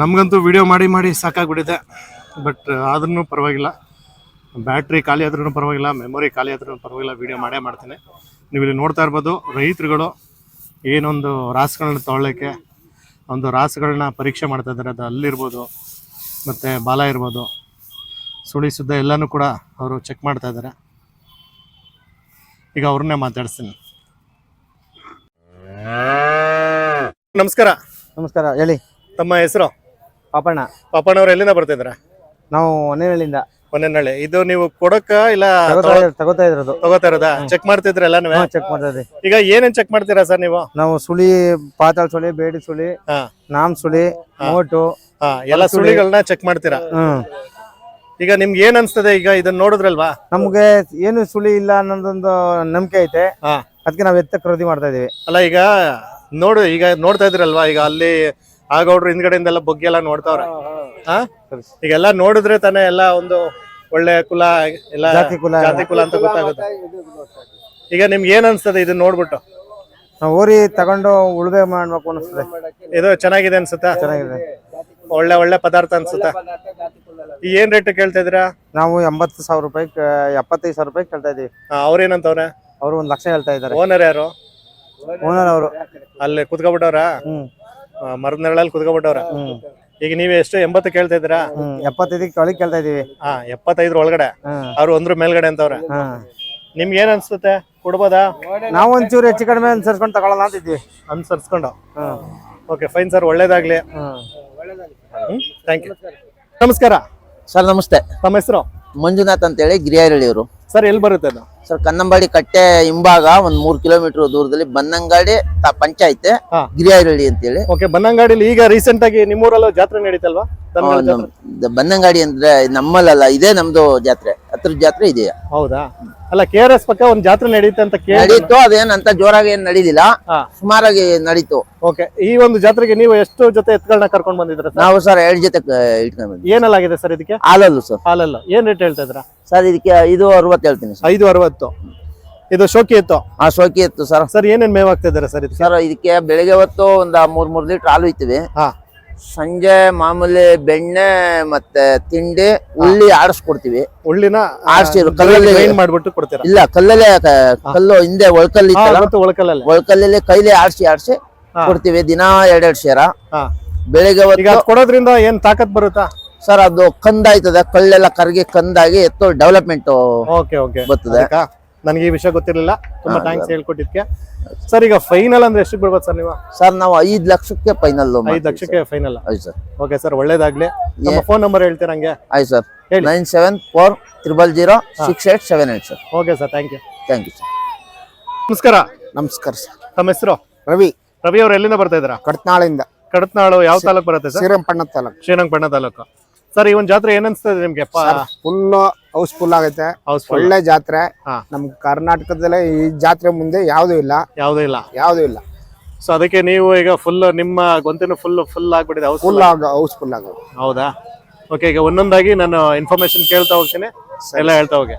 ನಮಗಂತೂ ವಿಡಿಯೋ ಮಾಡಿ ಮಾಡಿ ಸಾಕಾಗ್ಬಿಟ್ಟಿದೆ. ಬಟ್ ಆದ್ರೂ ಪರವಾಗಿಲ್ಲ. ಬ್ಯಾಟ್ರಿ ಖಾಲಿ ಆದ್ರೂ ಪರವಾಗಿಲ್ಲ ಮೆಮೊರಿ ಖಾಲಿ ಆದ್ರೂ ಪರವಾಗಿಲ್ಲ ವಿಡಿಯೋ ಮಾಡೇ ಮಾಡ್ತೀನಿ. ನೀವು ಇಲ್ಲಿ ನೋಡ್ತಾ ಇರ್ಬೋದು, ರೈತರುಗಳು ಏನೊಂದು ರಾಸುಗಳನ್ನ ತೊಗೊಳ್ಳೋಕ್ಕೆ, ಒಂದು ರಾಸುಗಳನ್ನ ಪರೀಕ್ಷೆ ಮಾಡ್ತಾ ಇದ್ದಾರೆ. ಅದು ಅಲ್ಲಿರ್ಬೋದು, ಮತ್ತು ಬಾಲ ಇರ್ಬೋದು, ಸುಳಿ ಸುದ್ದ ಎಲ್ಲನೂ ಕೂಡ ಅವರು ಚೆಕ್ ಮಾಡ್ತಾ ಇದ್ದಾರೆ. ಈಗ ಅವ್ರನ್ನೇ ಮಾತಾಡಿಸ್ತೀನಿ. ನಮಸ್ಕಾರ. ನಮಸ್ಕಾರ, ಹೇಳಿ. ತಮ್ಮ ಹೆಸರು? ಪಾಪಣ್ಣ. ಪಾಪಣ್ಣವ್ರು ಎಲ್ಲಿಂದ ಬರ್ತಿದ್ರ ನಾವು ಹೊನ್ನೇನಳ್ಳಿಯಿಂದ ಒಂದೆನಳ್ಳಿ ಇದು ನೀವು ಕೊಡಕ ಇಲ್ಲ ತಗೋತಾ ಇರೋದು- ತಗೋತಾ ಇರೋದು. ತಗೋತಾ ಇರೋದಾ? ಚೆಕ್ ಮಾಡ್ತಿದ್ರ ಎಲ್ಲಾನು ಚೆಕ್ ಮಾಡ್ತಾ ಇದ್ದೀವಿ ಈಗ ಏನೇನ್ ಚೆಕ್ ಮಾಡ್ತೀರಾ ಸರ್ ನೀವು? ನಾವು ಸುಳಿ ಪಾತಾಳ ಸುಳಿ ಬೇಡಿ ಸುಳಿ ಹಾ. ನಾಮ್ ಸುಳಿ ಮೋಟು ಹಾ ಎಲ್ಲ ಸುಳಿಗಳನ್ನ ಚೆಕ್ ಮಾಡ್ತೀರಾ? ಹ್ಮ್. ಈಗ ನಿಮ್ಗೆ ಏನ್ ಅನ್ಸ್ತದೆ? ಈಗ ಇದನ್ನ ನೋಡಿದ್ರಲ್ವಾ? ನಮ್ಗೆ ಏನು ಸುಳಿ ಇಲ್ಲ ಅನ್ನೋದೊಂದು ನಂಬಿಕೆ ಐತೆ. ಹಾ. ಅದಕ್ಕೆ ನಾವ್ ಎತ್ತ ಖರೀದಿ ಮಾಡ್ತಾ ಇದೀವಿ. ಅಲ್ಲ ಈಗ ನೋಡು ಈಗ ನೋಡ್ತಾ ಇದ್ರಲ್ವಾ? ಈಗ ಅಲ್ಲಿ ಆಗೌಡ್ರು ಅವ್ರು ಹಿಂದ್ಗಡೆಯಿಂದೆಲ್ಲ ಬೊಗ್ಗೆ ಎಲ್ಲ ನೋಡ್ತಾವ್ರೆ. ಹಾ ಈಗೆಲ್ಲ ನೋಡಿದ್ರೆ ತಾನೇ ಎಲ್ಲ ಒಂದು ಒಳ್ಳೆ ಕುಲ ಎಲ್ಲ ಜಾತಿ ಕುಲ ಜಾತಿ ಕುಲ ಅಂತ ಗೊತ್ತಾಗುತ್ತೆ. ಈಗ ನಿಮ್ಗೆ ಏನ್ ಅನ್ಸ್ತದೆ ಇದನ್ನ ನೋಡ್ಬಿಟ್ಟು? ನಾವು ಓರಿ ತಗೊಂಡು ಉಳ್ವೆ ಮಾಡ್ಬೇಕು ಅನಿಸ್ತದೆ. ಇದು ಚೆನ್ನಾಗಿದೆ ಅನ್ಸುತ್ತಾ? ಚೆನ್ನಾಗಿದೆ. ಒಳ್ಳೆ ಒಳ್ಳೆ ಪದಾರ್ಥ ಅನ್ಸುತ್ತಾ? ಈ ಏನ್ ರೇಟ್ ಕೇಳ್ತಾ ಇದ್ದೀರಾ? ನಾವು ಎಂಬತ್ತು ಸಾವಿರ ರೂಪಾಯಿ ಎಪ್ಪತ್ತೈದು ಸಾವಿರ ರೂಪಾಯಿ ಕೇಳ್ತಾ ಇದೀವಿ. ಅವ್ರೇನಂತವ್ರೆ? ಅವ್ರು ಒಂದ್ ಲಕ್ಷ ಹೇಳ್ತಾ ಇದ್ದಾರೆ. ಓನರ್ ಯಾರು? ಓನರ್ ಅವರು. ಅಲ್ಲಿ ಕುತ್ಕೊಬಿಟ್ಟವ್ರ? ಹ್ಮ್. ಮರದ ನೆರಳಲ್ಲಿ ಕುತ್ಕೊಬಿಟ್ಟವ್ರ ಹ್ಮ್. ಈಗ ನೀವ್ ಎಷ್ಟು ಎಂಬತ್ತು ಕೇಳ್ತಾ ಇದ್ದೀರಾ? ಎಪ್ಪತ್ತೈದಕ್ಕೆ ಒಳಗೆ ಕೇಳ್ತಾ ಇದೀವಿ. ಹಾ ಎಪ್ಪತ್ತೈದ್ರ ಒಳಗಡೆ. ಅವ್ರು ಒಂದ್ರ ಮೇಲ್ಗಡೆ ಅಂತವ್ರ. ನಿಮ್ಗೆ ಏನ್ ಅನ್ಸುತ್ತೆ? ಕೊಡ್ಬೋದಾ? ನಾವು ಒಂಚೂರು ಹೆಚ್ಚು ಕಡಿಮೆ ಅನ್ಸರ್ಸ್ಕೊಂಡು ತಗೊಳ್ಳೋಣ ಅಂತ ಇದ್ವಿ ಅನ್ಸರ್ಸ್ಕೊಂಡು. ಓಕೆ ಫೈನ್ ಸರ್ ಒಳ್ಳೇದಾಗ್ಲಿ. ಹ್ಮ್. ಥ್ಯಾಂಕ್ ಯು ನಮಸ್ಕಾರ. ಸರ್ ನಮಸ್ತೆ. ತಮ್ಮ ಹೆಸರು? ಮಂಜುನಾಥ್ ಅಂತೇಳಿ ಗಿರಿಯಾರಳ್ಳಿಯವರು. ಸರ್ ಎಲ್ಲಿ ಬರುತ್ತೆ ಅದು? ಸರ್ ಕನ್ನಂಬಾಡಿ ಕಟ್ಟೆ ಹಿಂಭಾಗ ಒಂದ್ ಮೂರ್ ಕಿಲೋಮೀಟರ್ ದೂರದಲ್ಲಿ ಬನ್ನಂಗಾಡಿ ತ- ಪಂಚಾಯತ್ ಹಾ. ಗಿರಿಯಾರಳ್ಳಿ ಅಂತೇಳಿ. ಓಕೆ ಬನ್ನಂಗಾಡಿಲಿ ಈಗ ರೀಸೆಂಟ್ ಆಗಿ ನಿಮ್ಮೂರಲ್ಲೂ ಜಾತ್ರೆ ನಡೀತಲ್ವಾ? ಆ, ದನಗಳ ನಮ್- ಜಾತ್ರೆ? ದ- ಬನ್ನಂಗಾಡಿ ಅಂದ್ರೆ ನಮ್ಮಲ್ಲ ಇದೇ ನಮ್ದು ಜಾತ್ರೆ ಹತ್ರ ಜಾತ್ರೆ ಇದೆಯಾ? ಹೌದಾ? ಅಲ್ಲ ಕೆ ಆರ್ ಎಸ್ ಪಕ್ಕ ಒಂದ್ ಜಾತ್ರೆ ನಡೀತೆ ಅಂತ ಕೇಳಿ ನಡೀತು ಅದೇನ್ ಅಂತ ಜೋರಾಗಿ ಏನ್ ನಡೀದಿಲ್ಲ ಹಾ. ಸುಮಾರಾಗಿ ನಡೀತು. ಓಕೆ ಈ ಒಂದು ಜಾತ್ರೆಗೆ ನೀವು ಎಷ್ಟು ಜೊತೆ ಎತ್ಗಳನ್ನ ಕರ್ಕೊಂಡ್ ಬಂದಿದ್ರ ಸರ್? ನಾವು ಸರ್ ಎರಡ್ ಜೊತೆ ಕ- ಇಟ್ಕೊಂಡ್ ಆಗಿದೆ ಸರ್ ಇದಕ್ಕೆ? ಹಾಲಲ್ಲು ಸರ್. ಹಾಲಲ್ಲ. ಏನ್ ರೇಟ್ ಹೇಳ್ತಾ ಇದ್ರ ಸರ್ ಇದಕ್ಕೆ ಐದು ಅರವತ್ತು ಹೇಳ್ತೀನಿ ಸರ್. ಐದು ಅರವತ್ತು. ಇದು ಶೋಕಿ ಇತ್ತು ಆ ಶೋಕಿ ಇತ್ತು ಸರ್. ಸರ್ ಏನೇನ್ ಮೇವ್ ಆಗ್ತಾ ಇದಾರೆ ಸರ್ ಇದಕ್ಕೆ? ಸರ್ ಇದಕ್ಕೆ ಬೆಳಿಗ್ಗೆ ಹೊತ್ತು ಒಂದ್ ಮೂರ್ ಮೂರ್ ಲೀಟರ್ ಹಾಲು ಇತ್ತೀವಿ ಹಾ. ಸಂಜೆ ಮಾಮೂಲಿ ಬೆಣ್ಣೆ ಮತ್ತೆ ತಿಂಡಿ ಉಳ್ಳಿ ಆಡಿಸ್ಕೊಡ್ತೀವಿ. ಉಳ್ಳಿನ ಆಡಿಸಿರು ಕಲ್ಲಲ್ಲಿ- ಏನ್ ಮಾಡ್ಬಿಟ್ಟು ಕೊಡ್ತೀರಾ? ಇಲ್ಲ ಕಲ್ಲಲ್ಲೇ ಕಲ್ಲು ಹಿಂದೆ ಒಳಕಲ್ಲಿ ಒಳಕಲ್ಲಲ್ಲಿ. ಒಳಕಲ್ಲಲ್ಲಿ ಕೈಲಿ ಆಡ್ಸಿ ಆಡ್ಸಿ. ಕೊಡ್ತೀವಿ ದಿನ ಎರಡೆರಡು ಸೇರ ಹಾ. ಬೆಳಿಗ್ಗೆ ಹೊತ್ತು ಕೊಡೋದ್ರಿಂದ ಏನ್ ತಾಕತ್ ಬರುತ್ತಾ? ಸರ್ ಅದು ಕಂದಾಯ್ತದೆ ಕಲ್ಲೆಲ್ಲ ಕರಗಿ ಕಂದಾಗಿ ಎತ್ತು ಡೆವಲಪ್ಮೆಂಟ್ ಓಕೆ ಓಕೆ ಬರ್ತದೆ. ನನಗೆ ಈ ವಿಷಯ ಗೊತ್ತಿರಲಿಲ್ಲ. ತುಂಬಾ ಥ್ಯಾಂಕ್ಸ್ ಹೇಳ್ಕೊಟ್ಟಿದ್ಕೆ ಸರ್ ಈಗ ಫೈನಲ್ ಅಂದ್ರೆ ಎಷ್ಟು ಬಿಡ್ಬೋದು ಸರ್ ನೀವು? ಸರ್ ನಾವು ಐದ್ ಲಕ್ಷಕ್ಕೆ ಫೈನಲ್ ಐದು ಲಕ್ಷಕ್ಕೆ ಫೈನಲ್ ಆಯ್ತು ಸರ್. ಓಕೆ ಸರ್ ಒಳ್ಳೇದಾಗ್ಲಿ. ನಮ್ಮ ಫೋನ್ ನಂಬರ್ ಹೇಳ್ತೀರಾ ಹಂಗೆ? ಆಯ್ತು ಸರ್. ಹೇಳಿ. Nine seven four triple zero six eight seven eight sir. Okay sir thank you thank you sir. ನಮಸ್ಕಾರ. ನಮಸ್ಕಾರ ಸರ್. ತಮ್ಮ ಹೆಸರು? ರವಿ. ರವಿ ಅವ್ರು ಎಲ್ಲಿಂದ ಬರ್ತಾ ಇದ್ದೀರಾ? ಕಡತ್ನಾಳಿಂದ. ಕಡತ್ನಾಳು ಯಾವ ತಾಲೂಕು ಬರುತ್ತೆ ಸರ್? ಶ್ರೀರಂಪಣ್ಣ ತಾಲೂಕು. ಶ್ರೀರಂಗಪಟ್ಟಣ ತಾಲೂಕು. ಸರ್ ಈ ಒಂದು ಜಾತ್ರೆ ಏನಿಸ್ತದೆ ನಿಮಗೆ? ಫುಲ್ ಹೌಸ್ಫುಲ್ ಆಗೈತೆ. ಒಳ್ಳೆ ಜಾತ್ರೆ. ಹಾ. ನಮ್ ಕರ್ನಾಟಕದಲ್ಲೇ ಈ ಜಾತ್ರೆ ಮುಂದೆ ಯಾವ್ದು ಇಲ್ಲ. ಯಾವುದೂ ಇಲ್ಲ. ಯಾವ್ದು ಇಲ್ಲ. ಸೊ ಅದಕ್ಕೆ ನೀವು ಈಗ ಫುಲ್ ನಿಮ್ಮ ಗೊಂತಿನ ಫುಲ್ ಫುಲ್ ಆಗ್ಬಿಟ್ಟಿದೆ ಹೌಸ್ ಫುಲ್ ಆಗ? ಹೌಸ್ಫುಲ್ ಆಗ. ಹೌದಾ? ಓಕೆ ಈಗ ಒಂದೊಂದಾಗಿ ನಾನು ಇನ್ಫಾರ್ಮೇಶನ್ ಕೇಳ್ತಾ ಹೋಗ್ತೀನಿ. ಎಲ್ಲ ಹೇಳ್ತಾ ಹೋಗಿ.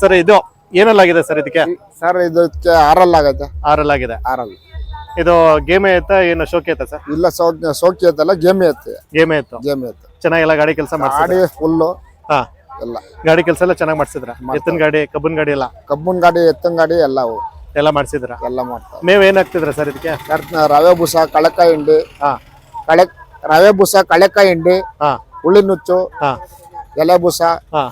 ಸರ್ ಇದು ಏನಲ್ಲಾಗಿದೆ ಸರ್ ಇದಕ್ಕೆ? ಸರ್ ಇದಕ್ಕೆ ಆರಲ್ ಆಗೈತೆ ಆರಲ್ ಆಗಿದೆ ಆರಲ್ ಇದು ಗೇಮೇ ಐತಾ ಏನು ಶೋಕಿ ಐತಾ ಸರ್? ಇಲ್ಲ ಸೋಕಿ ಸೋಕಿ ಐತಲ್ಲ ಗೇಮಿ ಐತೆ ಗೇಮೇ ಇತ್ತು ಗೇಮಿ ಐತೆ ಚೆನ್ನಾಗೆಲ್ಲ ಗಾಡಿ ಕೆಲಸ ಮಾಡ್ಸಿದ್ರ? ಗಾಡಿ ಫುಲ್ಲು ಹಾ. ಎಲ್ಲ. ಗಾಡಿ ಕೆಲಸ ಎಲ್ಲ ಚೆನ್ನಾಗಿ ಮಾಡ್ಸಿದ್ರ? ಎತ್ತಿನ ಗಾಡಿ ಕಬ್ಬನ್ ಗಾಡಿ ಎಲ್ಲ? ಕಬ್ಬನ್ ಗಾಡಿ ಎತ್ತನ್ ಗಾಡಿ ಎಲ್ಲವು ಎಲ್ಲ ಮಾಡ್ಸಿದ್ರ? ಎಲ್ಲ ಮಾಡ್ತಾರೆ ಮೇವ್ ಏನ್ ಹಾಕ್ತಿದ್ರ ಸರ್ ಇದಕ್ಕೆ ಕರ್ನ- ರವೆ ಬುಸ ಕಳಕಾಯಿ ಹಿಂಡಿ. ಹಾ. ಕಳೆ ರವೆ ಬುಸ ಕಳೆಕಾಯಿ ಹಿಂಡಿ. ಹಾ. ಹುಳಿ ನುಚ್ಚು. ಹಾ. ಎಲೆ ಬುಸ. ಹಾ.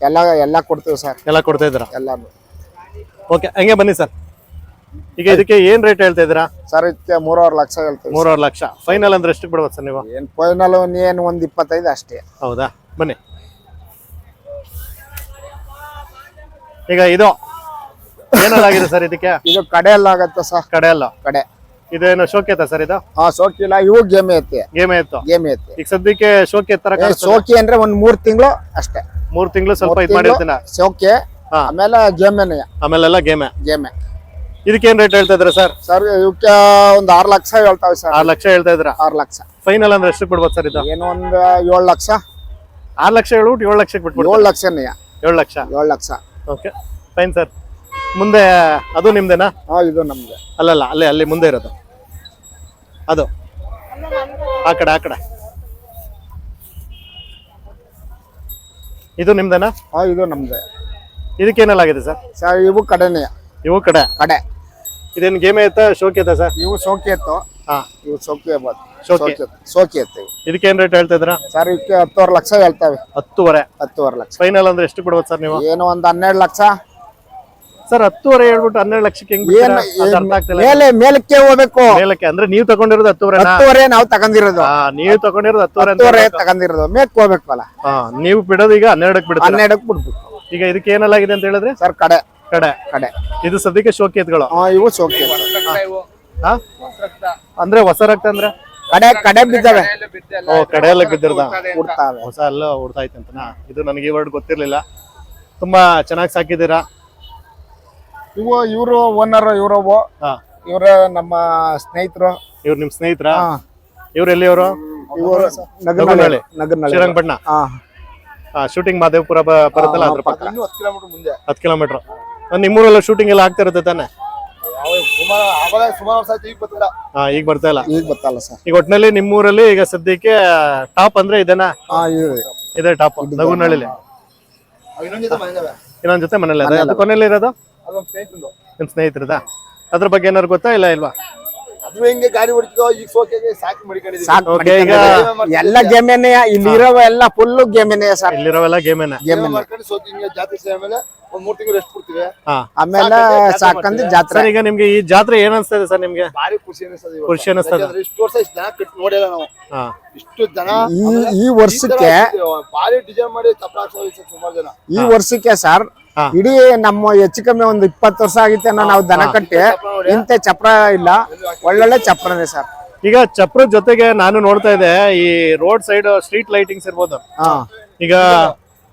ಎಲ್ಲ ಎಲ್ಲ ಕೊಡ್ತೀವಿ ಸರ್. ಎಲ್ಲ ಕೊಡ್ತಾ ಇದ್ರ? ಎಲ್ಲಾನು. ಓಕೆ ಹಂಗೆ ಬನ್ನಿ ಸರ್. ಈಗ ಇದಕ್ಕೆ ಏನ್ ರೇಟ್ ಹೇಳ್ತಾ ಇದ್ದೀರಾ? ಸರ್ ಇದಕ್ಕೆ ಮೂರುವರೆ ಲಕ್ಷ ಹೇಳ್ತೀವಿ ಮೂರುವರೆ ಲಕ್ಷ. ಫೈನಲ್ ಅಂದ್ರೆ ಎಷ್ಟು ಬಿಡ್ಬೋದು ಸರ್ ನೀವು? ಏನ್ ಫೈನಲ್ ಏನ್ ಒಂದ್ ಇಪ್ಪತ್ತೈದು ಅಷ್ಟೇ. ಹೌದಾ? ಬನ್ನಿ. ಈಗ ಇದು ಏನಲ್ಲಾಗಿದೆ ಸರ್ ಇದಕ್ಕೆ? ಇದು ಕಡೆ ಎಲ್ಲ ಆಗತ್ತ ಸರ್. ಕಡೆ ಅಲ್ಲ ಕಡೆ. ಇದೇನು ಶೋಕಿ ಐತ ಸರ್ ಇದು? ಹಾ ಸೋಕಿಲ್ಲ ಇವು ಗೇಮ್ ಐತಿ. ಗೇಮ್ ಇತ್ತು ಗೇಮ್ ಐತಿ. ಈಗ ಸದ್ಯಕ್ಕೆ ಶೋಕಿ ಎತ್ತರ ಸೋಕಿ ಅಂದ್ರೆ ಒಂದ್ ಮೂರ್ ತಿಂಗಳು ಅಷ್ಟೇ. ಮೂರ್ ತಿಂಗಳು ಸ್ವಲ್ಪ ಇದು ಮಾಡಿರ್ತೀನ ಸೋಕೆ ಹಾ. ಆಮೇಲೆ ಗೇಮ್ ಆಮೇಲೆಲ್ಲ ಗೇಮೆ? ಗೇಮೆ. ಇದಕ್ಕೇನ್ ರೇಟ್ ಹೇಳ್ತಾ ಇದ್ರ ಸರ್ ಸರ್ ಇವಕ್ಕೆ ಒಂದ್ ಆರ್ ಲಕ್ಷ ಹೇಳ್ತಾವೆ ಸರ್ ಆರ್ ಲಕ್ಷ ಹೇಳ್ತಾ ಇದ್ರ ಆರ್ ಲಕ್ಷ. ಫೈನಲ್ ಅಂದ್ರೆ ಎಷ್ಟು ಬಿಡ್ಬೋದು ಸರ್ ಇದು? ಏನು ಒಂದ್ ಏಳು ಲಕ್ಷ? ಆರ್ ಲಕ್ಷ ಹೇಳ್ಬಿಟ್ಟು ಏಳು ಲಕ್ಷಕ್ಕೆ ಬಿಟ್ಬಿಡ್ಬೋದು ಏಳು ಲಕ್ಷನೇ. ಏಳು ಲಕ್ಷ. ಏಳು ಲಕ್ಷ. ಓಕೆ ಫೈನ್ ಸರ್ ಮುಂದೆ ಅದು ನಿಮ್ದೇನಾ? ಹಾ ಇದು ನಮ್ದು. ಅಲ್ಲಲ್ಲ ಅಲ್ಲೇ ಅಲ್ಲಿ ಮುಂದೆ ಇರೋದು. ಅದು. ಆ ಕಡೆ ಆ ಕಡೆ. ಇದು ನಿಮ್ದೇನಾ? ಹಾ ಇದು ನಮ್ದೆ. ಇದಕ್ಕೇನೆಲ್ಲ ಆಗಿದೆ ಸರ್ ಸರ್ ಇವು ಕಡೆನೇ. ಇವು ಕಡೆ. ಕಡೆ. ಇದೇನು ಗೇಮ್ ಐತಾ ಶೋಕಿ ಐತಾ ಸರ್? ಇವು ಸೋಕಿ ಎತ್ತು. ಹಾ. ಇವು ಸೋಕಿ ಶೋಕಿ. ಸೋಕಿ ಎತ್ತು. ಇವು. ಇದಕ್ಕೇನ್ ರೇಟ್ ಹೇಳ್ತಾ ಇದ್ದೀರಾ ಸರ್ ಇವಕ್ಕೆ ಹತ್ತುವರೆ ಲಕ್ಷ ಹೇಳ್ತಾವೆ. ಹತ್ತುವರೆ. ಹತ್ತುವರೆ ಲಕ್ಷ. ಫೈನಲ್ ಅಂದ್ರೆ ಎಷ್ಟು ಕೊಡ್ಬೋದು ಸರ್ ನೀವು? ಏನು ಒಂದ್ ಹನ್ನೆರಡು ಲಕ್ಷ. ಸರ್ ಹತ್ತುವರೆ ಹೇಳ್ಬಿಟ್ಟು ಹನ್ನೆರಡು ಲಕ್ಷಕ್ಕೆ ಹೆಂಗ್ ಏನ್ ಬಿಡ್ತೀರಾ? ಅದ್ ಅರ್ಥ ಆಗ್ತಿಲ್ಲ. ಮೇಲೆ ಮೇಲಕ್ಕೆ ಹೋಗ್ಬೇಕು. ಮೇಲಕ್ಕೆ ಅಂದ್ರೆ ನೀವು ತಗೊಂಡಿರೋದು ಹತ್ತುವರೆ ಹತ್ತುವರೆ ನಾವು ತಗೊಂಡಿರೋದು. ನೀವು ತಗೊಂಡಿರೋದು ಹತ್ತುವರೆ ಅಂತ ಹತ್ತುವರೆ ತಗೊಂಡಿರೋದು. ಮೇಕ್ ಹೋಗ್ಬೇಕಲ್ಲ. ಹಾ ನೀವು ಬಿಡೋದು ಈಗ ಹನ್ನೆರಡಕ್ಕೆ ಬಿಡ್ತೀರಾ? ಹನ್ನೆರಡಕ್ಕೆ ಬಿಡ್ಬೇಕು. ಈಗ ಇದಕ್ಕೆ ಏನೆಲ್ಲಾಗಿದೆ ಅಂತ ಹೇಳಿದ್ರೆ? ಸರ್ ಕಡೆ. ಕಡೆ. ಕಡೆ. ಇದು ಸದ್ಯಕ್ಕೆ ಶೋಕಿ ಎತ್ಗಳು ಹಾ ಇವು ಶೋಕಿ ಹಾ? ಅಂದ್ರೆ ಹೊಸ ರಕ್ತ ಅಂದ್ರೆ? ಕಡೆ ಕಡೆ ಬಿದ್ದಾವೆ. ಓ ಕಡೆಯಲ್ಲ ಬಿದ್ದಿರ್ದ? ಹುಡ್ತಾವೆ ಹೊಸ ಎಲ್ಲ ಅಂತನಾ? ಇದು ನನಗೆ ಈ ವರ್ಡ್ ಗೊತ್ತಿರ್ಲಿಲ್ಲ. ತುಂಬಾ ಚೆನ್ನಾಗಿ ಸಾಕಿದ್ದೀರಾ? ಇವು ಇವರು ಓನರ್ ಇವರು ಹಾ. ಇವ್ರ ನಮ್ಮ ಸ್ನೇಹಿತರು. ಇವ್ರು ನಿಮ್ ಸ್ನೇಹಿತರ? ಹಾ. ಇವ್ರು ಎಲ್ಲಿ ಇವರು ಶ್ರೀರಂಗಪಟ್ಟಣ ಹಾ. ಶೂಟಿಂಗ್ ಮಾದೇವಪುರ ಬ- ಬರುತ್ತಲ್ಲ ಅದ್ರ ಪಕ್ಕ? ಹತ್ತು ಕಿಲೋಮೀಟರ್ ಮುಂದೆ. ಹತ್ತು ಕಿಲೋಮೀಟರ್ ನಿಮ್ಮೂರೆಲ್ಲ ಶೂಟಿಂಗ್ ಎಲ್ಲ ಆಗ್ತಾ ಇರುತ್ತೆ ತಾನೆ? ಹಾ ಈಗ ಬರ್ತಾ ಇಲ್ಲ. ಈಗ ಬತ್ತಲ್ಲ ಸರ್. ಈಗ ಒಟ್ನಲ್ಲಿ ನಿಮ್ಮೂರಲ್ಲಿ ಈಗ ಸದ್ಯಕ್ಕೆ ಟಾಪ್ ಅಂದ್ರೆ ಇದೇನಾ? ಇದೇ ಟಾಪ್ ನಗುನಳ್ಳಿಲಿ ಇನ್ನೊಂದ್ ಜೊತೆ ಮನೇಲಿ ಕೊನೆಯಲ್ಲಿ ಇರೋದು. ನಿಮ್ ಸ್ನೇಹಿತರದ? ಅದ್ರ ಬಗ್ಗೆ ಏನಾರು ಗೊತ್ತಾ ಇಲ್ಲ ಇಲ್ವಾ? ಅದು ಹೆಂಗೆ ಗಾಡಿ ಹೊಡಿತಿದೋ ಈಗ ಸೋಕೆಗೆ ಸಾಕು ಮಡಿಕೊಂಡಿದ್ದೀವಿ Okay, ಈಗ ಎಲ್ಲ ಗೇಮೇನೆ ಇಲ್ಲಿ ಇರೋವ ಎಲ್ಲ ಫುಲ್ ಗೇಮೇನೆ ಸರ್. ಇಲ್ಲಿರೋವೆಲ್ಲ ಗೇಮೇನೆ ಗೇಮೇನೆ ಮಾಡ್ಕೊಂಡು ಸೋಕಿಂಗ್ ಜಾತ್ರೆ ಸೇಮೇಲೆ ಆಮೇಲೆ ಒಂದ್ ಮೂರ್ ತಿಂಗಳು ರೆಸ್ಟ್ ಕೊಡ್ತೀವಿ. ಹಾ. ಆಮೇಲೆ ಸಾಕಂದ್ರೆ ಜಾತ್ರೆ ಸರ್ ಈಗ ನಿಮ್ಗೆ ಈ ಜಾತ್ರೆ ಏನ್ ಅನ್ಸ್ತದೆ ಸರ್ ನಿಮ್ಗೆ? ಭಾರಿ ಖುಷಿ ಅನಿಸ್ತದೆ ಇವತ್ತು. ಖುಷಿ ಅನಿಸ್ತದೆ ಯಾಕಂದ್ರೆ ಇಷ್ಟು ವರ್ಷ ಇಷ್ಟು ಜನ ಕಟ್ ನೋಡಿಲ್ಲ ನಾವು. ಹಾ. ಇಷ್ಟು ಜನ ಈ ಆಮೇಲೆ ಈ ವರ್ಷಕ್ಕೆ ಈ ತರ ಭಾರಿ ಡಿಸೈನ್ ಮಾಡಿ ಚಪ್ರ ಹಾಕ್ಸೋ ಸುಮಾರು ಜನ. ಈ ವರ್ಷಕ್ಕೆ ಸರ್. ಇಡೀ ನಮ್ಮ ಹೆಚ್ಚು ಕಮ್ಮಿ ಒಂದು ಇಪ್ಪತ್ತು ವರ್ಷ ಆಗಿತ್ತೆ ನಾವು ದನ ಕಟ್ಟಿ ಇಂಥ ಚಪ್ರ ಇಲ್ಲ. ಒಳ್ಳೊಳ್ಳೆ ಚಪ್ರನೇ ಸರ್. ಈಗ ಚಪ್ರ ಜೊತೆಗೆ ನಾನು ನೋಡ್ತಾ ಇದ್ದೆ ಈ ರೋಡ್ ಸೈಡ್ ಸ್ಟ್ರೀಟ್ ಲೈಟಿಂಗ್ಸ್ ಇರ್ಬೋದು. ಹಾ. ಈಗ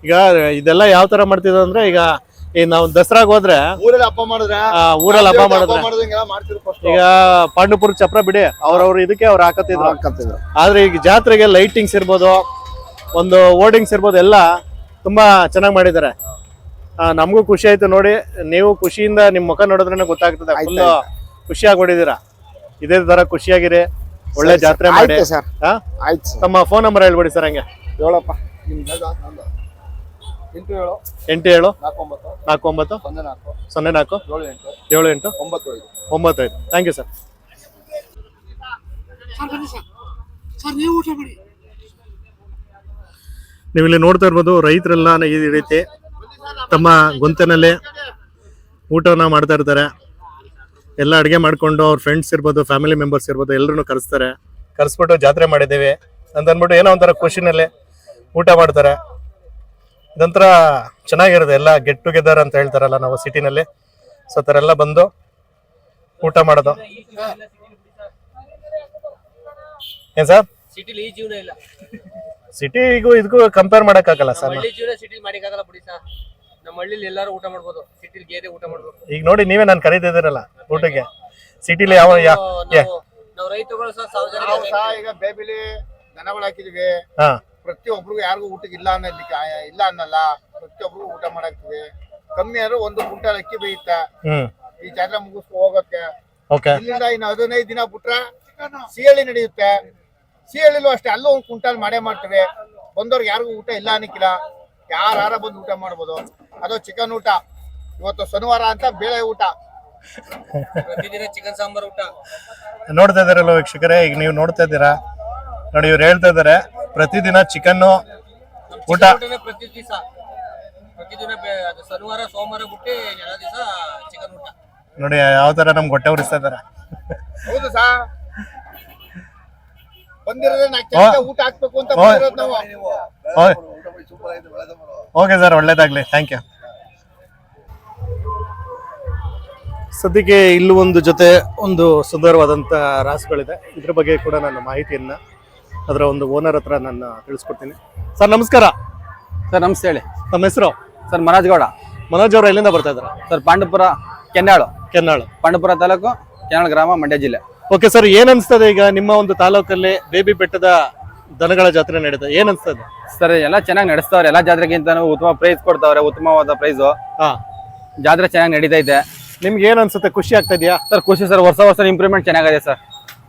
ಈಗ ಇದೆಲ್ಲ ಯಾವ ತರ ಮಾಡ್ತಿದ್ರು ಅಂದ್ರೆ ಈಗ ಈ ನಾವು ದಸರಾಗ ಹೋದ್ರೆ ಊರಲ್ಲಿ ಹಬ್ಬ ಮಾಡಿದ್ರೆ? ಆ, ಊರಲ್ಲಿ ಹಬ್ಬ ಮಾಡಿದ್ರೆ. ಈಗ ಪಾಂಡುಪುರ ಚಪ್ರ ಬಿಡಿ ಅವ್ರವ್ರ ಇದಕ್ಕೆ ಅವ್ರು ಹಾಕತ್ತಿದ್ರು. ಆದ್ರೆ ಈಗ ಜಾತ್ರೆಗೆ ಲೈಟಿಂಗ್ಸ್ ಇರ್ಬೋದು ಒಂದು ಓರ್ಡಿಂಗ್ಸ್ ಇರ್ಬೋದು ಎಲ್ಲ ತುಂಬಾ ಚೆನ್ನಾಗಿ ಮಾಡಿದ್ದಾರೆ. ನಮಗೂ ಖುಷಿ ಆಯ್ತು ನೋಡಿ. ನೀವು ಖುಷಿಯಿಂದ ನಿಮ್ಮ ಮುಖ ನೋಡಿದ್ರೆ ಗೊತ್ತಾಗ್ತದೆ. ಫುಲ್ ಖುಷಿಯಾಗಿ ಇದೇ ತರ ಖುಷಿಯಾಗಿರಿ. ಒಳ್ಳೆ ಜಾತ್ರೆ ಮಾಡಿ. ಆಯ್ತು ಸರ್. ಹಾ? ಆಯ್ತು ತಮ್ಮ ಫೋನ್ ನಂಬರ್ ಹೇಳ್ಬಿಡಿ ಸರ್ ಹಂಗೆ. ಹೇಳಪ್ಪ ಎಂಟು ಏಳು. ಎಂಟು ಏಳು. ನಾಲ್ಕು ಒಂಬತ್ತು. ಸೊನ್ನೆ ನಾಲ್ಕು. ಸೊನ್ನೆ ನಾಲ್ಕು. ಏಳು ಎಂಟು. ಏಳು ಎಂಟು. ಒಂಬತ್ತು ಐದು. ಒಂಬತ್ತು ಐದು ಥ್ಯಾಂಕ್ ಯು ಸರ್ ನೀವು ಇಲ್ಲಿ ನೋಡ್ತಾ ಇರ್ಬೋದು ರೈತರೆಲ್ಲ ಈ ರೀತಿ ತಮ್ಮ ಗುಂತಿನಲ್ಲಿ ಊಟವನ್ನ ಮಾಡ್ತಾ ಇರ್ತಾರೆ. ಎಲ್ಲ ಅಡುಗೆ ಮಾಡಿಕೊಂಡು ಅವ್ರ ಫ್ರೆಂಡ್ಸ್ ಇರ್ಬೋದು ಫ್ಯಾಮಿಲಿ ಮೆಂಬರ್ಸ್ ಇರ್ಬೋದು ಎಲ್ಲರೂ ಕರೆಸ್ತಾರೆ. ಕರೆಸ್ಬಿಟ್ಟು ಜಾತ್ರೆ ಮಾಡಿದ್ದೀವಿ. ಅಂತ ಅಂದ್ಬಿಟ್ಟು ಏನೋ ಒಂಥರ ಖುಷಿನಲ್ಲಿ ಊಟ ಮಾಡ್ತಾರೆ. ಇದೊಂಥರ ಚೆನ್ನಾಗಿರುತ್ತೆ ಎಲ್ಲ ಗೆಟ್ ಟುಗೆದರ್ ಅಂತ ಹೇಳ್ತಾರಲ್ಲ ನಾವು ಸಿಟಿನಲ್ಲಿ. ಸೊ ಥರ ಎಲ್ಲ ಬಂದು ಊಟ ಮಾಡೋದು. ಏನು ಸರ್? ಸಿಟಿಗೂ ಇದಕ್ಕೂ ಕಂಪೇರ್ ಮಾಡೋಕ್ಕಾಗಲ್ಲ ಸರ್. ನಮ್ಮ ಹಳ್ಳಿಲಿ ಎಲ್ಲಾರು ಊಟ ಮಾಡ್ಬೋದು. ಸಿಟಿಲಿ ಗೇದೆ ಊಟ ಮಾಡ್ಬೇಕು. ಈಗ ನೋಡಿ ನೀವೇ ನಾನು ಕರೀತಿದ್ದೀರಲ್ಲ ಊಟಕ್ಕೆ. ಸಿಟಿಲಿ ಯಾವ ಯಾ- ಯಾ- ನಾವು ನಾವು ರೈತರುಗಳು ಸಹ ನಾವು ಸಾರ್ವಜನಿಕ ಸಹ ಈಗ ಬೇಬಿಲಿ ದನಗಳು ಹಾಕಿದ್ವಿ. ಹಾ. ಪ್ರತಿಯೊಬ್ರಿಗೂ ಯಾರಿಗೂ ಊಟಕ್ಕೆ ಇಲ್ಲ ಅನ್ನೋದಕ್ಕೆ ಆ- ಇಲ್ಲ ಅನ್ನಲ್ಲ. ಪ್ರತಿಯೊಬ್ರಿಗೂ ಊಟ ಮಾಡಾಕ್ತಿವಿ ಕಮ್ಮಿ ಆದ್ರೂ ಒಂದು ಕುಂಟಲ್ ಅಕ್ಕಿ ಬೇಯುತ್ತೆ. ಹ್ಮ್. ಈ ಜಾತ್ರೆ ಮುಗಿಸ್ಕೊ ಹೋಗಕ್ಕೆ. ಓಕೆ. ಇಲ್ಲಿಂದ ಇನ್ನು ಹದಿನೈದು ದಿನ ಬಿಟ್ರೆ ಸಿಹಳಿ ನಡೆಯುತ್ತೆ. ಸಿಹಳಿಲು ಅಷ್ಟೇ ಅಲ್ಲೂ ಒಂದು ಕುಂಟಲ್ ಮಾಡೇ ಮಾಡ್ತೀವಿ. ಬಂದವ್ರಿಗೆ ಯಾರಿಗೂ ಊಟ ಇಲ್ಲ ಅನ್ನಕ್ಕಿಲ್ಲ. ಯಾರ ಬಂದು ಊಟ ಮಾಡ್ಬೋದು? ಅದು ಚಿಕನ್ ಊಟ. ಇವತ್ತು ಶನಿವಾರ ಅಂತ ಬೇಳೆ ಊಟ. ಪ್ರತಿದಿನ ಚಿಕನ್ ಸಾಂಬಾರ್ ಊಟ. ನೋಡ್ತಾ ಇದಾರಲ್ಲ ವೀಕ್ಷಕರೇ? ಈಗ ನೀವು ನೋಡ್ತಾ ಇದ್ದೀರಾ? ನೋಡಿ ಇವ್ರು ಹೇಳ್ತಾ ಇದ್ದಾರೆ ಪ್ರತಿದಿನ ಚಿಕನ್ನು ಊಟ. ಊಟನೇ ಪ್ರತಿ ದಿವಸ. ಪ್ರತಿದಿನ ಬೆ- ಅದು ಶನಿವಾರ ಸೋಮವಾರ ಬಿಟ್ಟು ಎಲ್ಲ ದಿವಸ ಚಿಕನ್ ಊಟ. ನೋಡಿ ಯಾವ ತರ ನಮ್ಗೆ ಹೊಟ್ಟೆ ಉರಿಸ್ತಾ ಇದ್ದಾರೆ. ಹೌದು ಸಾ ಬಂದಿರೋದೇ ನಾಲ್ಕು ಜನಕ್ಕೆ ಊಟ ಹಾಕ್ಬೇಕು ಅಂತ ಬಂದಿರೋದು ನಾವು ಓಕೆ ಸರ್ ಒಳ್ಳೇದಾಗ್ಲಿ. ಥ್ಯಾಂಕ್ ಯು ಸದ್ಯಕ್ಕೆ ಇಲ್ಲೂ ಒಂದು ಜೊತೆ ಒಂದು ಸುಂದರವಾದಂಥ ರಾಸುಗಳಿದೆ. ಇದ್ರ ಬಗ್ಗೆ ಕೂಡ ನಾನು ಮಾಹಿತಿಯನ್ನ ಅದರ ಒಂದು ಓನರ್ ಹತ್ರ ನಾನು ತಿಳಿಸ್ಕೊಡ್ತೀನಿ. ಸರ್ ನಮಸ್ಕಾರ. ಸರ್ ನಮಸ್ತೆ ಹೇಳಿ. ನಮ್ಮ ಹೆಸರು? ಸರ್ ಮನೋಜ್ ಗೌಡ. ಮನೋಜ್ ಅವರು ಎಲ್ಲಿಂದ ಬರ್ತಾ ಇದ್ದಾರೆ? ಸರ್ ಪಾಂಡವಪುರ ಕೆನ್ನಾಳು. ಕೆನ್ನಾಳು. ಪಾಂಡವಪುರ ತಾಲೂಕು ಕೆನ್ನಾಳು ಗ್ರಾಮ ಮಂಡ್ಯ ಜಿಲ್ಲೆ. ಓಕೆ ಸರ್ ಏನ್ ಅನ್ಸ್ತದೆ ಈಗ ನಿಮ್ಮ ಒಂದು ತಾಲೂಕಲ್ಲಿ ಬೇಬಿ ಬೆಟ್ಟದ ದನಗಳ ಜಾತ್ರೆ ನಡೀತದೆ? ಏನ್ ಅನ್ಸ್ತದೆ? ಸರ್ ಎಲ್ಲ ಚೆನ್ನಾಗಿ ನಡೆಸ್ತಾವ್ರೆ. ಎಲ್ಲ ಜಾತ್ರೆಗಿಂತ ಉತ್ತಮ ಪ್ರೈಸ್ ಕೊಡ್ತಾವ್ರೆ ಉತ್ತಮವಾದ ಪ್ರೈಸು ಹಾ. ಜಾತ್ರೆ ಚೆನ್ನಾಗಿ ನಡೀತೈತೆ. ನಿಮ್ಗೆ ಏನ್ ಅನ್ಸುತ್ತೆ? ಖುಷಿ ಆಗ್ತಾ ಇದೆಯಾ? ಸರ್ ಖುಷಿ ಸರ್ ವರ್ಷ ವರ್ಷ ಇಂಪ್ರೂವ್ಮೆಂಟ್ ಚೆನ್ನಾಗಿದೆ ಸರ್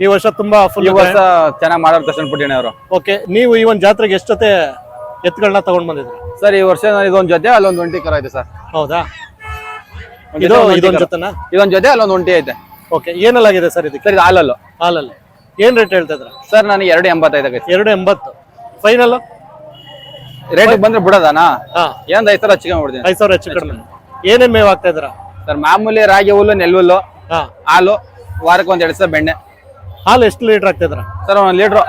ಈ ವರ್ಷ ತುಂಬಾ ಫುಲ್ ಈ ವರ್ಷ ಚೆನ್ನಾಗಿ ಮಾಡೋರು ಕಷ್ಟಪಟ್ಟಿನಿ ಅವರು. ಓಕೆ ನೀವು ಈ ಒಂದು ಜಾತ್ರೆಗೆ ಎಷ್ಟು ಜೊತೆ ಎತ್ತುಗಳನ್ನ ತಗೊಂಡ್ ಬಂದಿದ್ರಿ? ಸರ್ ಈ ವರ್ಷ ಇದೊಂದು ಜೊತೆ ಅಲ್ಲೊಂದು ಒಂಟಿ ಕರ ಇದೆ ಸರ್ ಹೌದಾ ಇದು ಇದೊಂದು ಜೊತೆನಾ? ಇದೊಂದ್ ಜೊತೆ ಅಲ್ಲೊಂದು ಒಂಟಿ ಐತೆ. ಓಕೆ ಏನಲ್ಲಾಗಿದೆ ಸರ್ ಇದಕ್ಕೆ? ಸರ್ ಇದು ಹಾಲಲ್ಲು. ಹಾಲಲ್ಲಿ. ಏನ್ ರೇಟ್ ಹೇಳ್ತಾ ಇದ್ರ ಸರ್ ನನಗೆ ಎರಡು ಎಂಬತ್ತೈದು ಎರಡು ಎಂಬತ್ತು. ಫೈನಲ್ ರೇಟಿಗೆ ಬಂದ್ರೆ ಬಿಡೋದಾನಾ? ಹಾ. ಐದು ಸಾವಿರ ಹೆಚ್ಚಿಗೆ ಬಿಡ್ತೀನಿ ಐದು ಸಾವಿರ ಹೆಚ್ಚು ಕಡಿಮೆ. ಏನೇನ್ ಮೇವ್ ಆಗ್ತಾ ಇದ್ರ ಸರ್ ಮಾಮೂಲಿ ರಾಗಿ ಹುಲ್ಲು ನೆಲ್ ಹುಲ್ಲು ಹಾ. ಹಾಲು ವಾರಕ್ಕೆ ಒಂದ್ ಎರಡು ಸಾವಿರ ಬೆಣ್ಣೆ. ಹಾಲು ಎಷ್ಟು ಲೀಟರ್ ಆಗ್ತಾ ಇದ್ರ ಸರ್ ಒಂದ್ ಲೀಟ್ರು.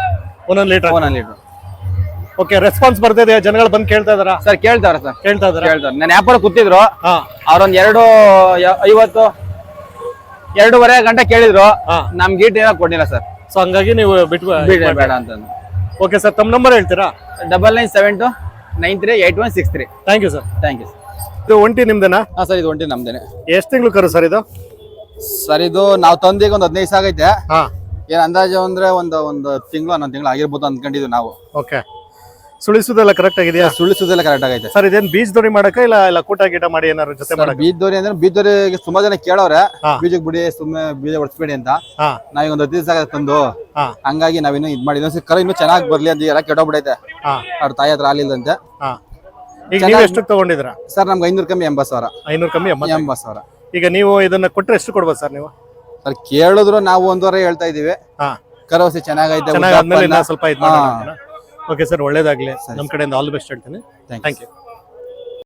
ಒಂದೊಂದು ಲೀಟರ್ ಒಂದೊಂದು ಲೀಟ್ರು ಓಕೆ ರೆಸ್ಪಾನ್ಸ್ ಬರ್ತಿದೆ ಜನಗಳು ಬಂದು ಕೇಳ್ತಾ ಇದಾರ ಸರ್ ಕೇಳ್ತಾರ ಸರ್. ಕೇಳ್ತಾ ಇದ್ದಾರೆ? ಹೇಳ್ತಾರೆ ನಾನು ವ್ಯಾಪಾರ ಕೂತಿದ್ರು. ಹಾ. ಅವ್ರೊಂದ್ ಎರಡು ಐವತ್ತು ಎರಡೂವರೆ ಗಂಟೆ ಕೇಳಿದ್ರು ನಮ್ಗೆ ನಮ್ ಗೀಟ್ ಏನೋ ಕೊಡ್ಲಿಲ್ಲ ಸರ್. ಸೊ ಹಂಗಾಗಿ ನೀವು ಬಿಟ್ಟು ಬೇಡ ಬೇಡ ಅಂತ ಓಕೆ ಸರ್ ತಮ್ಮ ನಂಬರ್ ಹೇಳ್ತೀರಾ? Double nine seven two nine three eight one six three thank you sir thank you sir ಇದು ಒಂಟಿ ನಿಮ್ದೇನಾ? ಹಾಂ ಸರ್ ಇದು ಒಂಟಿ ನಮ್ದೇನೆ. ಎಷ್ಟು ತಿಂಗಳು ಕರು ಸರ್ ಇದು? ಸರ್ ಇದು ನಾವು ತಂದೀಗ ಒಂದು ಹದಿನೈದು ಸಾವಿರ ಆಗೈತೆ. ಹಾ. ಏನ್ ಅಂದಾಜು ಅಂದ್ರೆ ಒಂದು ಒಂದು ತಿಂಗಳು ಹನ್ನೊಂದು ತಿಂಗಳು ಆಗಿರ್ಬೋದು ಅನ್ಕೊಂಡಿದ್ವಿ ನಾವು. ಓಕೆ ಸುಳಿಸೋದೆಲ್ಲ ಕರೆಕ್ಟ್ ಆಗಿದೆಯಾ? ಸುಳಿಸೋದೆಲ್ಲ ಕರೆಕ್ಟ್ ಆಗೈತೆ. ಸರ್ ಇದೇನ್ ಬೀಜ ದೋರಿ ಮಾಡಕ ಇಲ್ಲ ಇಲ್ಲ ಕೂಟ ಗೀಟ ಮಾಡಿ ಏನಾದ್ರು ಜೊತೆ ಮಾಡಕ? ಬೀದ್ದೋರಿ ಅಂದ್ರೆ ಬೀದ್ದೋರಿಗೆ ತುಂಬಾ ಜನ ಕೇಳವ್ರೆ ಬೀಜಕ್ ಬಿಡಿ ಸುಮ್ಮನೆ ಬೀಜ ಹೊಡ್ಸ್ಬೇಡಿ ಅಂತ. ನಾವೀಗ ಒಂದು ಹತ್ತು ದಿವಸ ತಂದು. ಹಂಗಾಗಿ ನಾವಿನ್ನು ಇದ್ ಮಾಡಿ ಇನ್ನೊಂದ್ಸರಿ ಕರ ಇನ್ನೂ ಚೆನ್ನಾಗಿ ಬರ್ಲಿ ಅಂತ ಎಲ್ಲ ಕೆಟ್ಟೋಗ್ಬಿಡೈತೆ ಅವ್ರ ತಾಯಿ ಹತ್ರ ಆಲಿಲ್ಲಂತೆ ಹಾ. ಈಗ ನೀವು ಎಷ್ಟು ತಗೊಂಡಿದ್ರ ಸರ್ ನಮ್ಗೆ ಐನೂರು ಕಮ್ಮಿ ಎಂಬತ್ತು ಸಾವಿರ. ಐನೂರು ಕಮ್ಮಿ ಎಂಬತ್ತು ಸಾವಿರ. ಈಗ ನೀವು ಇದನ್ನ ಕೊಟ್ರೆ ಎಷ್ಟು ಕೊಡ್ಬೋದು ಸರ್ ನೀವು? ಸರ್ ಕೇಳಿದ್ರು ನಾವು ಒಂದೂವರೆ ಹೇಳ್ತಾ ಇದೀವಿ ಹಾ. ಕರವಸಿ ಚೆನ್ನಾಗೈತೆ. ಸ್ವಲ್ಪ ಓಕೆ ಸರ್ ಒಳ್ಳೇದಾಗ್ಲಿ ನಮ್ಮ ಕಡೆಯಿಂದ ಆಲ್ ಬೆಸ್ಟ್ ಹೇಳ್ತೀನಿ. Thank you